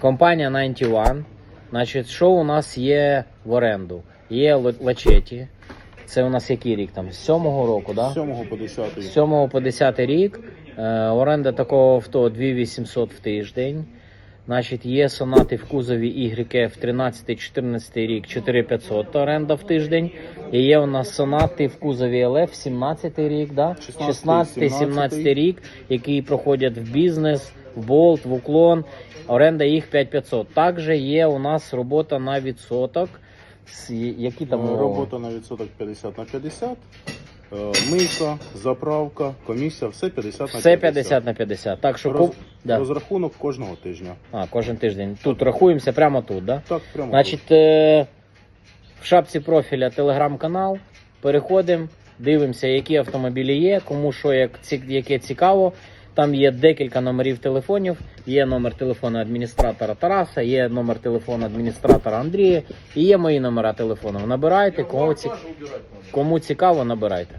Компанія 91. Значить, що у нас є в оренду? Є лачеті. Це у нас який рік там? З 7-го року, так? З 7 по 10. З 7 по 10 рік. Е, оренда такого авто 2800 в тиждень. Значить, є сонати в кузові YF 13-14 рік 4500 оренда в тиждень. І є у нас сонати в кузові LF 17 рік, да? 16-17 рік, які проходять в бізнес, болт, в уклон. Оренда їх 5500. Також є у нас робота на відсоток. Які там Там робота на відсоток 50 на 50. е, Мийка, заправка, комісія, все 50 на 50. Все 50 на 50. Так що Роз- да. Розрахунок кожного тижня. А, кожен тиждень. Тут рахуємося прямо тут, да? Так, прямо. Значить, е, в шапці профіля телеграм-канал. Переходимо, дивимося, які автомобілі є, кому що як, яке цікаво. Там є декілька номерів телефонів. Є номер телефону адміністратора Тараса, є номер телефону адміністратора Андрія, і є мої номера телефону. Набирайте, кого ці... кому цікаво, набирайте.